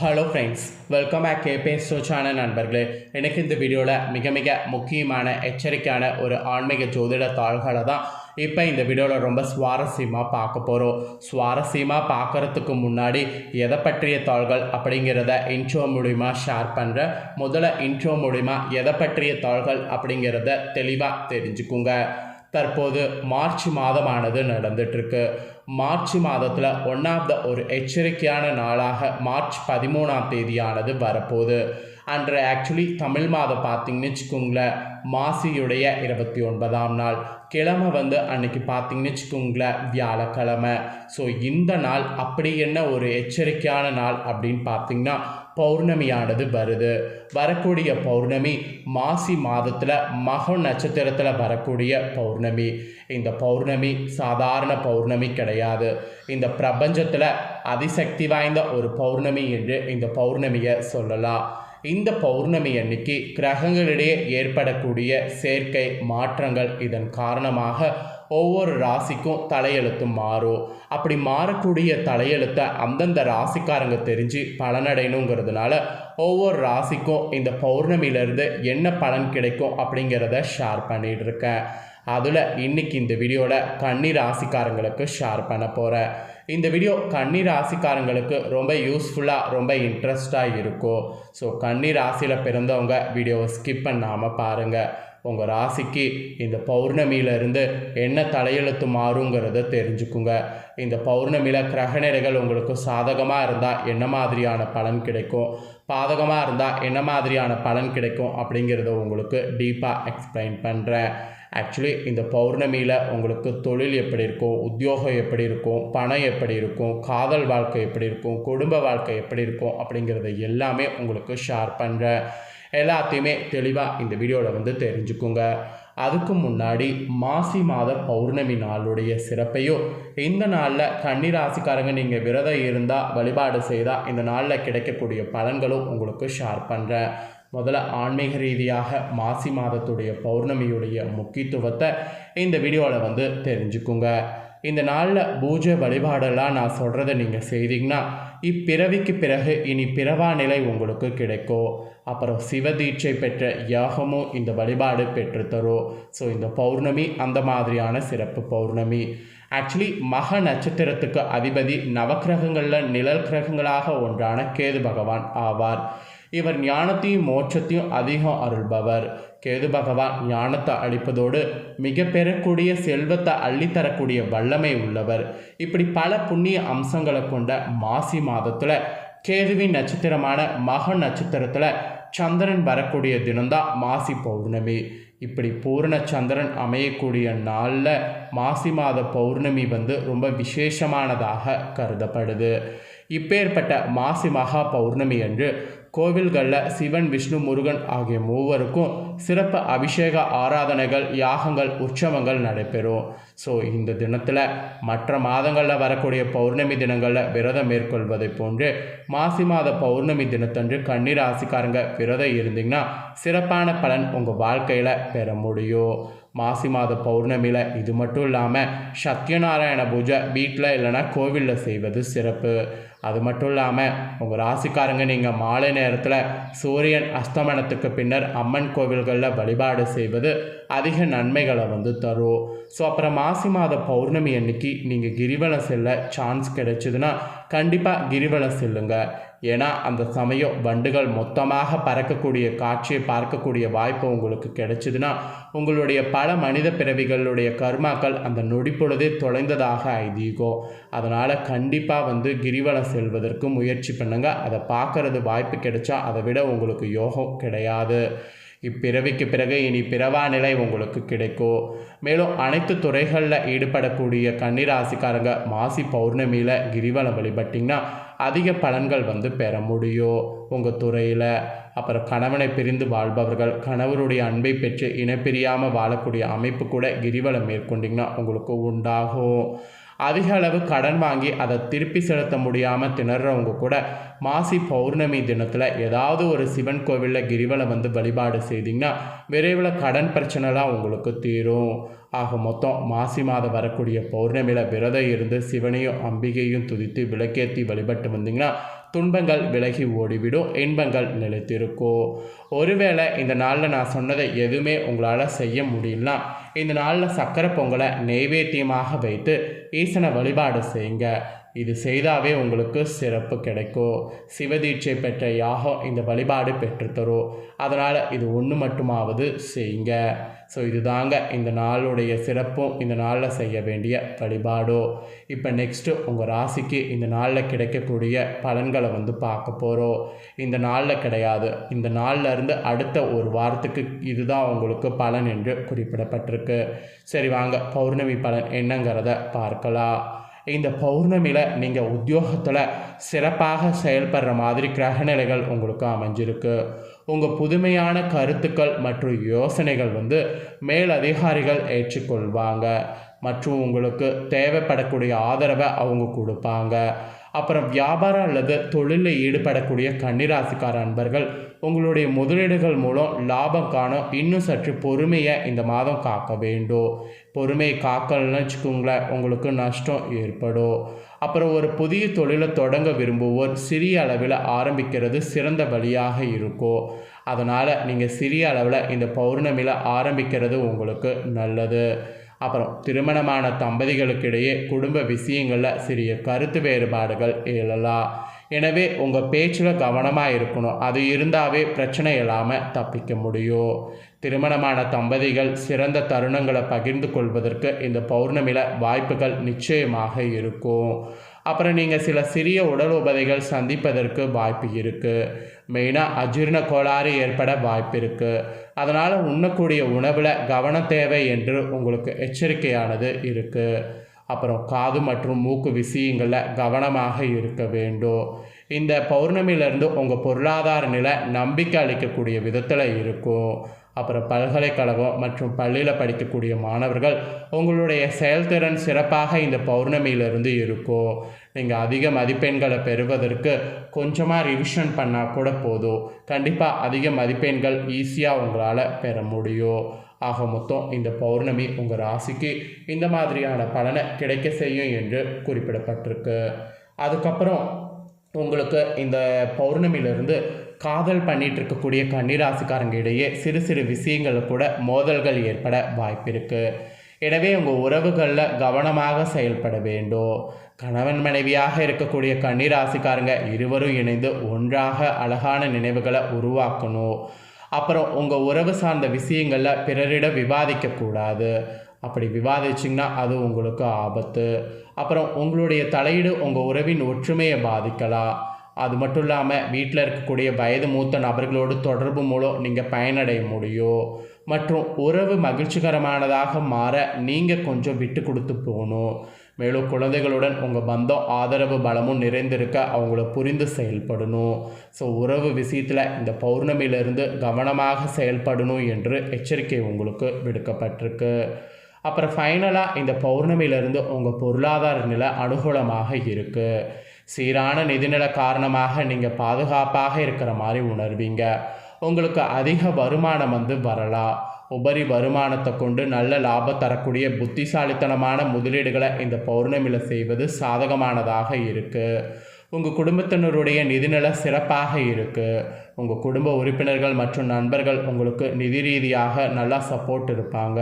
Hello friends welcome back கேபே சோச்சான நண்பர்களே. எனக்கு இந்த வீடியோவில் மிக மிக முக்கியமான எச்சரிக்கையான ஒரு ஆன்மீக ஜோதிட தாள்களை தான் இப்போ இந்த வீடியோவில் ரொம்ப சுவாரஸ்யமாக பார்க்க போகிறோம் சுவாரஸ்யமாக பார்க்குறதுக்கு முன்னாடி எதை பற்றிய தாள்கள் அப்படிங்கிறத இன்ட்ரோ மூலிமா ஷேர் பண்ணுறேன் முதல்ல இன்ட்ரோ மூலிமா எதை பற்றிய தாள்கள் அப்படிங்கிறத தெளிவாக தெரிஞ்சுக்குங்க. தற்போது மார்ச் மாதமானது நடந்துட்டுருக்கு மார்ச் மாதத்தில் ஒன் ஆஃப் த ஒரு எச்சரிக்கையான நாளாக மார்ச் பதிமூணாம் தேதியானது வரப்போகுது. அன்று ஆக்சுவலி தமிழ் மாதம் பார்த்தீங்கன்னு வச்சுக்கோங்களேன் மாசியுடைய இருபத்தி ஒன்பதாம் நாள். கிழமை வந்து அன்னைக்கு பார்த்தீங்கன்னு வச்சுக்கோங்களேன் வியாழக்கிழமை. ஸோ இந்த நாள் அப்படி என்ன ஒரு எச்சரிக்கையான நாள் அப்படின்னு பார்த்தீங்கன்னா பௌர்ணமியானது வருது. வரக்கூடிய பௌர்ணமி மாசி மாதத்தில் மக நட்சத்திரத்தில் வரக்கூடிய பௌர்ணமி. இந்த பௌர்ணமி சாதாரண பௌர்ணமி கிடையாது. இந்த பிரபஞ்சத்தில் அதிசக்தி வாய்ந்த ஒரு பௌர்ணமி என்று இந்த பௌர்ணமியை சொல்லலாம். இந்த பௌர்ணமி அன்னைக்கு கிரகங்களிடையே ஏற்படக்கூடிய சேர்க்கை மாற்றங்கள் இதன் காரணமாக ஒவ்வொரு ராசிக்கும் தலையெழுத்து மாறும் அப்படி மாறக்கூடிய தலையெழுத்தை அந்தந்த ராசிக்காரங்க தெரிஞ்சு பலனடையணுங்கிறதுனால ஒவ்வொரு ராசிக்கும் இந்த பௌர்ணமியிலேருந்து என்ன பலன் கிடைக்கும் அப்படிங்கிறத ஷேர் பண்ணிகிட்ருக்கேன் இருக்கேன் அதில் இன்னைக்கு இந்த வீடியோவில் கன்னி ராசிக்காரங்களுக்கு ஷேர் பண்ண போகிறேன் இந்த வீடியோ கன்னி ராசிக்காரங்களுக்கு ரொம்ப யூஸ்ஃபுல்லாக ரொம்ப இன்ட்ரெஸ்டாக இருக்கும். ஸோ கன்னி ராசியில் பிறந்தவங்க வீடியோவை ஸ்கிப் பண்ணாமல் பாருங்கள் உங்கள் ராசிக்கு இந்த பௌர்ணமியிலிருந்து என்ன தலையெழுத்து மாறுங்கிறத தெரிஞ்சுக்குங்க. இந்த பௌர்ணமியில் கிரகநிலைகள் உங்களுக்கு சாதகமாக இருந்தால் என்ன மாதிரியான பலன் கிடைக்கும்? பாதகமாக இருந்தால் என்ன மாதிரியான பலன் கிடைக்கும் அப்படிங்கிறத உங்களுக்கு டீப்பாக எக்ஸ்பிளைன் பண்ணுறேன் ஆக்சுவலி இந்த பௌர்ணமியில் உங்களுக்கு தொழில் எப்படி இருக்கும்? உத்தியோகம் எப்படி இருக்கும்? பணம் எப்படி இருக்கும்? காதல் வாழ்க்கை எப்படி இருக்கும்? குடும்ப வாழ்க்கை எப்படி இருக்கும்? அப்படிங்கிறத எல்லாமே உங்களுக்கு ஷேர் பண்ணுறேன் எல்லாத்தையுமே தெளிவாக இந்த வீடியோவில் வந்து தெரிஞ்சுக்குங்க. அதுக்கு முன்னாடி மாசி மாத பௌர்ணமி நாளுடைய சிறப்பையும் இந்த நாளில் கன்னிராசிக்காரங்க நீங்கள் விரதம் இருந்தால் வழிபாடு செய்தால் இந்த நாளில் கிடைக்கக்கூடிய பலன்களும் உங்களுக்கு ஷேர் பண்ணுறேன் முதல்ல ஆன்மீக ரீதியாக மாசி மாதத்துடைய பௌர்ணமியுடைய முக்கியத்துவத்தை இந்த வீடியோவில் வந்து தெரிஞ்சுக்குங்க. இந்த நாளில் பூஜை வழிபாடெல்லாம் நான் சொல்கிறத நீங்கள் செய்தீங்கன்னா இப்பிறவிக்கு பிறகு இனி பிறவா நிலை உங்களுக்கு கிடைக்கும் அப்புறம் சிவதீட்சை பெற்ற யாகமும் இந்த வழிபாடு பெற்றுத்தரும் ஸோ இந்த பௌர்ணமி அந்த மாதிரியான சிறப்பு பௌர்ணமி. ஆக்சுவலி மக நட்சத்திரத்துக்கு அதிபதி நவக்கிரகங்களில் நிழல் கிரகங்களாக ஒன்றான கேது பகவான் ஆவார். இவர் ஞானத்தையும் மோட்சத்தையும் அதிகம் அருள்பவர். கேது பகவான் ஞானத்தை அளிப்பதோடு மிக பெறக்கூடிய செல்வத்தை அள்ளித்தரக்கூடிய வல்லமை உள்ளவர். இப்படி பல புண்ணிய அம்சங்களை கொண்ட மாசி மாதத்தில் கேதுவின் நட்சத்திரமான மக நட்சத்திரத்தில் சந்திரன் வரக்கூடிய தினம்தான் மாசி பௌர்ணமி. இப்படி பூரண சந்திரன் அமையக்கூடிய நாளில் மாசி மாத பௌர்ணமி வந்து ரொம்ப விசேஷமானதாக கருதப்படுது. இப்பேற்பட்ட மாசி மகா பௌர்ணமி அன்று கோவில்களில் சிவன் விஷ்ணு முருகன் ஆகிய மூவருக்கும் சிறப்பு அபிஷேக ஆராதனைகள் யாகங்கள் உற்சவங்கள் நடைபெறும். ஸோ இந்த தினத்தில் மற்ற மாதங்களில் வரக்கூடிய பௌர்ணமி தினங்களில் விரதம் மேற்கொள்வதை போன்று மாசி மாத பௌர்ணமி தினத்தன்று கண்ணீர் ராசிக்காரங்க விரதம் இருந்தீங்கன்னா சிறப்பான பலன் உங்கள் வாழ்க்கையில் பெற முடியும். மாசி மாத பௌர்ணமியில் இது மட்டும் இல்லாமல் சத்யநாராயண பூஜை வீட்டில் இல்லைன்னா கோவிலில் செய்வது சிறப்பு. அது மட்டும் இல்லாமல் உங்கள் ராசிக்காரங்க நீங்கள் மாலை நேரத்தில் சூரியன் அஸ்தமனத்துக்கு பின்னர் அம்மன் கோவில்களில் வழிபாடு செய்வது அதிக நன்மைகளை வந்து தரும். ஸோ அப்புறம் மாசி மாத பௌர்ணமி அன்னைக்கு நீங்கள் கிரிவலம் செல்ல சான்ஸ் கிடைச்சதுன்னா கண்டிப்பாக கிரிவலம் செல்லுங்க. ஏன்னா அந்த சமயம் வண்டுகள் மொத்தமாக பறக்கக்கூடிய காட்சியை பார்க்கக்கூடிய வாய்ப்பு உங்களுக்கு கிடைச்சிதுன்னா உங்களுடைய பல மனித பிறவிகளுடைய கர்மாக்கள் அந்த நொடிப்பொழுதே தொலைந்ததாக ஐதீகம் அதனால் கண்டிப்பாக வந்து கிரிவலம் செல்வதற்கு முயற்சி பண்ணுங்கள் அதை பார்க்கறது வாய்ப்பு கிடைச்சா அதை விட உங்களுக்கு யோகம் கிடையாது. இப்பிறவிக்கு பிறகு இனி பிறவா நிலை உங்களுக்கு கிடைக்கும் மேலும் அனைத்து துறைகளில் ஈடுபடக்கூடிய கன்னிராசிக்காரங்க மாசி பௌர்ணமியில் கிரிவலம் வழிபட்டிங்கன்னா அதிக பலன்கள் வந்து பெற முடியும் உங்கள் துறையில். அப்புறம் கணவனை பிரிந்து வாழ்பவர்கள் கணவருடைய அன்பை பெற்று இனப்பிரியாமல் வாழக்கூடிய அமைப்பு கூட கிரிவலம் மேற்கொண்டிங்கன்னா உங்களுக்கு உண்டாகும். அதிக அளவு கடன் வாங்கி அதை திருப்பி செலுத்த முடியாமல் திணறவங்க கூட மாசி பௌர்ணமி தினத்தில் ஏதாவது ஒரு சிவன் கோவிலில் கிரிவலம் வந்து வழிபாடு செய்தீங்கன்னா விரைவில் கடன் பிரச்சனைலாம் உங்களுக்கு தீரும். ஆக மொத்தம் மாசி மாதம் வரக்கூடிய பௌர்ணமியில் விரதம் இருந்து சிவனையும் அம்பிகையும் துதித்து விளக்கேற்றி வழிபட்டு வந்தீங்கன்னா துன்பங்கள் விலகி ஓடிவிடும் இன்பங்கள் நிலைத்திருக்கும். ஒருவேளை இந்த நாளில் நான் சொன்னதை எதுவுமே உங்களால் செய்ய முடியலன்னா இந்த நாளில் சக்கரை பொங்கலை நெய்வேத்தியமாக வைத்து ஈசனை வழிபாடு செய்யுங்க. இது செய்தாவே உங்களுக்கு சிறப்பு கிடைக்கும். சிவதீட்சை பெற்ற யாகம் இந்த வழிபாடு பெற்றுத்தரும். அதனால் இது ஒன்று மட்டுமாவது செய்யுங்க. ஸோ இதுதாங்க இந்த நாளுடைய சிறப்பும் இந்த நாளில் செய்ய வேண்டிய வழிபாடோ. இப்போ நெக்ஸ்ட்டு உங்கள் ராசிக்கு இந்த நாளில் கிடைக்கக்கூடிய பலன்களை வந்து பார்க்க போகிறோம் இந்த நாளில் கிடையாது. இந்த நாளில் இருந்து அடுத்த ஒரு வாரத்துக்கு இதுதான் உங்களுக்கு பலன் என்று குறிப்பிடப்பட்டிருக்கு. சரி வாங்க. பௌர்ணமி பலன் என்னங்கிறத பார்க்கலாம். இந்த பௌர்ணமியில் நீங்கள் உத்தியோகத்தில் சிறப்பாக செயல்படுற மாதிரி கிரகநிலைகள் உங்களுக்கு அமைஞ்சிருக்கு. உங்கள் புதுமையான கருத்துக்கள் மற்றும் யோசனைகள் வந்து மேலதிகாரிகள் ஏற்றுக்கொள்வாங்க. மற்றும் உங்களுக்கு தேவைப்படக்கூடிய ஆதரவை அவங்க கொடுப்பாங்க. அப்புறம் வியாபாரம் அல்லது தொழிலில் ஈடுபடக்கூடிய கன்னிராசிக்கார அன்பர்கள் உங்களுடைய முதலீடுகள் மூலம் லாபம் காண இன்னும் சற்று பொறுமையை இந்த மாதம் காக்க வேண்டும். பொறுமையை காக்கலன்னு வச்சுக்கோங்களேன் உங்களுக்கு நஷ்டம் ஏற்படும். அப்புறம் ஒரு புதிய தொழிலை தொடங்க விரும்புவோர் சிறிய அளவில் ஆரம்பிக்கிறது சிறந்த வழியாக இருக்கும். அதனால் நீங்கள் சிறிய அளவில் இந்த பௌர்ணமியில் ஆரம்பிக்கிறது உங்களுக்கு நல்லது. அப்புறம் திருமணமான தம்பதிகளுக்கிடையே குடும்ப விஷயங்களில் சிறிய கருத்து வேறுபாடுகள் எழலாம். எனவே உங்கள் பேச்சில் கவனமாக இருக்கணும். அது இருந்தாவே பிரச்சனை இல்லாமல் தப்பிக்க முடியும். திருமணமான தம்பதிகள் சிறந்த தருணங்களை பகிர்ந்து கொள்வதற்கு இந்த பௌர்ணமியில் வாய்ப்புகள் நிச்சயமாக இருக்கும். அப்புறம் நீங்கள் சில சிறிய உடல் உபதைகள் சந்திப்பதற்கு வாய்ப்பு இருக்குது மெயினாக அஜீரண கோளாறு ஏற்பட வாய்ப்பு இருக்குது அதனால் உண்ணக்கூடிய உணவில் கவனம் தேவை என்று உங்களுக்கு எச்சரிக்கையானது இருக்குது அப்புறம் காது மற்றும் மூக்கு விஷயங்களில் கவனமாக இருக்க வேண்டும். இந்த பௌர்ணமியிலேருந்து உங்கள் பொருளாதார நிலை நம்பிக்கை அளிக்கக்கூடிய விதத்தில் இருக்கும். அப்புறம் பல்கலைக்கழகம் மற்றும் பள்ளியில் படிக்கக்கூடிய மாணவர்கள் உங்களுடைய செயல்திறன் சிறப்பாக இந்த பௌர்ணமியிலிருந்து இருக்கும். நீங்கள் அதிக மதிப்பெண்களை பெறுவதற்கு கொஞ்சமாக ரிவிஷன் பண்ணால் கூட போதும். கண்டிப்பாக அதிக மதிப்பெண்கள் ஈஸியாக உங்களால் பெற முடியும். ஆக மொத்தம் இந்த பௌர்ணமி உங்கள் ராசிக்கு இந்த மாதிரியான பலனை கிடைக்க செய்யும் என்று குறிப்பிடப்பட்டிருக்கு. அதுக்கப்புறம் உங்களுக்கு இந்த பௌர்ணமியிலிருந்து காதல் பண்ணிட்டு இருக்கக்கூடிய கன்னிராசிக்காரங்க இடையே சிறு சிறு விஷயங்களில் கூட மோதல்கள் ஏற்பட வாய்ப்பு இருக்குது எனவே உங்கள் உறவுகளில் கவனமாக செயல்பட வேண்டும். கணவன் மனைவியாக இருக்கக்கூடிய கன்னிராசிக்காரங்க இருவரும் இணைந்து ஒன்றாக அழகான நினைவுகளை உருவாக்கணும். அப்புறம் உங்கள் உறவு சார்ந்த விஷயங்களில் பிறரிடம் விவாதிக்கக்கூடாது. அப்படி விவாதிச்சிங்கன்னா அது உங்களுக்கு ஆபத்து. அப்புறம் உங்களுடைய தலையீடு உங்கள் உறவின் ஒற்றுமையை பாதிக்கலாம். அது மட்டும் இல்லாமல் வீட்டில் இருக்கக்கூடிய வயது மூத்த நபர்களோடு தொடர்பு மூலம் நீங்கள் பயனடைய முடியும். மற்றும் உறவு மகிழ்ச்சிகரமானதாக மாற நீங்கள் கொஞ்சம் விட்டு கொடுத்து போகணும். மேலும் குழந்தைகளுடன் உங்கள் பந்தம் ஆதரவு பலமும் நிறைந்திருக்க அவங்கள புரிந்து செயல்படணும். ஸோ உறவு விஷயத்தில் இந்த பௌர்ணமியிலிருந்து கவனமாக செயல்படணும் என்று எச்சரிக்கை உங்களுக்கு விடுக்கப்பட்டிருக்கு. அப்புறம் ஃபைனலாக இந்த பௌர்ணமியிலிருந்து உங்கள் பொருளாதார நிலை அனுகூலமாக இருக்குது சீரான நிதிநிலை காரணமாக நீங்கள் பாதுகாப்பாக இருக்கிற மாதிரி உணர்வீங்க. உங்களுக்கு அதிக வருமானம் வந்து வரலாம். உபரி வருமானத்தை கொண்டு நல்ல லாபம் தரக்கூடிய புத்திசாலித்தனமான முதலீடுகளை இந்த பௌர்ணமியில் செய்வது சாதகமானதாக இருக்குது உங்கள் குடும்பத்தினருடைய நிதிநிலை சிறப்பாக இருக்குது உங்கள் குடும்ப உறுப்பினர்கள் மற்றும் நண்பர்கள் உங்களுக்கு நிதி ரீதியாக நல்லா சப்போர்ட் இருப்பாங்க.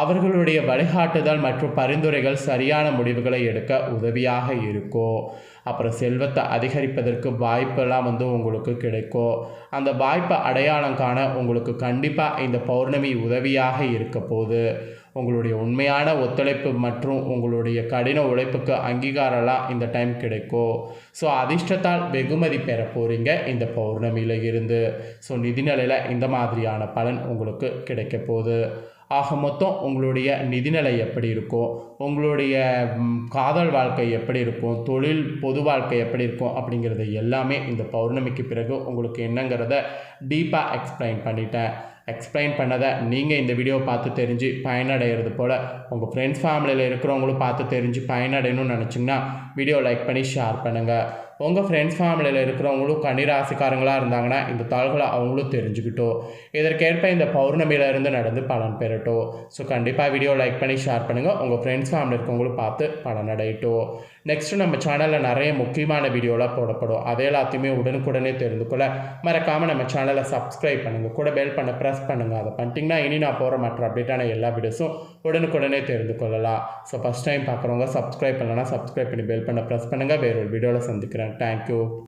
அவர்களுடைய வழிகாட்டுதல் மற்றும் பரிந்துரைகள் சரியான முடிவுகளை எடுக்க உதவியாக இருக்கும் அப்புறம் செல்வத்தை அதிகரிப்பதற்கு வாய்ப்பெல்லாம் வந்து உங்களுக்கு கிடைக்கும் அந்த வாய்ப்பை அடையாளம் காண உங்களுக்கு கண்டிப்பாக இந்த பௌர்ணமி உதவியாக இருக்க போகுது. உங்களுடைய உண்மையான ஒத்துழைப்பு மற்றும் உங்களுடைய கடின உழைப்புக்கு அங்கீகாரம்லாம் இந்த டைம் கிடைக்கும் ஸோ அதிர்ஷ்டத்தால் வெகுமதி பெற போகிறீங்க இந்த பௌர்ணமியில் இருந்து. ஸோ நிதிநிலையில் இந்த மாதிரியான பலன் உங்களுக்கு கிடைக்க போகுது. ஆக மொத்தம் உங்களுடைய நிதிநிலை எப்படி இருக்கும்? உங்களுடைய காதல் வாழ்க்கை எப்படி இருக்கும்? தொழில் பொது வாழ்க்கை எப்படி இருக்கும்? அப்படிங்கிறது எல்லாமே இந்த பௌர்ணமிக்கு பிறகு உங்களுக்கு என்னங்கிறத டீப்பாக எக்ஸ்பிளைன் பண்ணிட்டேன். எக்ஸ்பிளைன் பண்ணதை நீங்கள் இந்த வீடியோ பார்த்து தெரிஞ்சு பயனடைகிறது போல் உங்கள் ஃப்ரெண்ட்ஸ் ஃபேமிலியில் இருக்கிறவங்களும் பார்த்து தெரிஞ்சு பயனடையணும்னு நினச்சிங்கன்னா வீடியோ லைக் பண்ணி ஷேர் பண்ணுங்கள் உங்கள் ஃப்ரெண்ட்ஸ் ஃபேமிலியில் இருக்கிறவங்களும் கன்னிராசிக்காரங்களாக இருந்தாங்கன்னா இந்த தாள்களை அவங்களும் தெரிஞ்சுக்கிட்டோம் இதற்கேற்ப இந்த பௌர்ணமியில இருந்து நடந்து பலன் பெறட்டும் ஸோ கண்டிப்பாக வீடியோ லைக் பண்ணி ஷேர் பண்ணுங்கள் உங்கள் ஃப்ரெண்ட்ஸ் ஃபேமிலி இருக்கவங்களும் பார்த்து பலன் நெக்ஸ்ட்டு நம்ம சேனலில் நிறைய முக்கியமான வீடியோலாம் போடப்படும். அதை எல்லாத்தையுமே உடனுக்குடனே தெரிந்து கொள்ள மறக்காமல் நம்ம சேனலை சப்ஸ்கிரைப் பண்ணுங்கள் கூட பெல் பண்ண ப்ரெஸ் பண்ணுங்கள் அதை பண்ணிட்டீங்கன்னா இனி நான் போகிற மற்ற அப்டேட்டான எல்லா வீடியோஸும் உடனுக்குடனே தெரிந்து கொள்ளலாம். ஸோ ஃபஸ்ட் டைம் பார்க்குறவங்க சப்ஸ்கிரைப் பண்ணலன்னா சப்ஸ்கிரைப் பண்ணி பெல் பண்ண ப்ரெஸ் பண்ணுங்கள் வேறொரு வீடியோவில் சந்திக்கிறேன். thank you.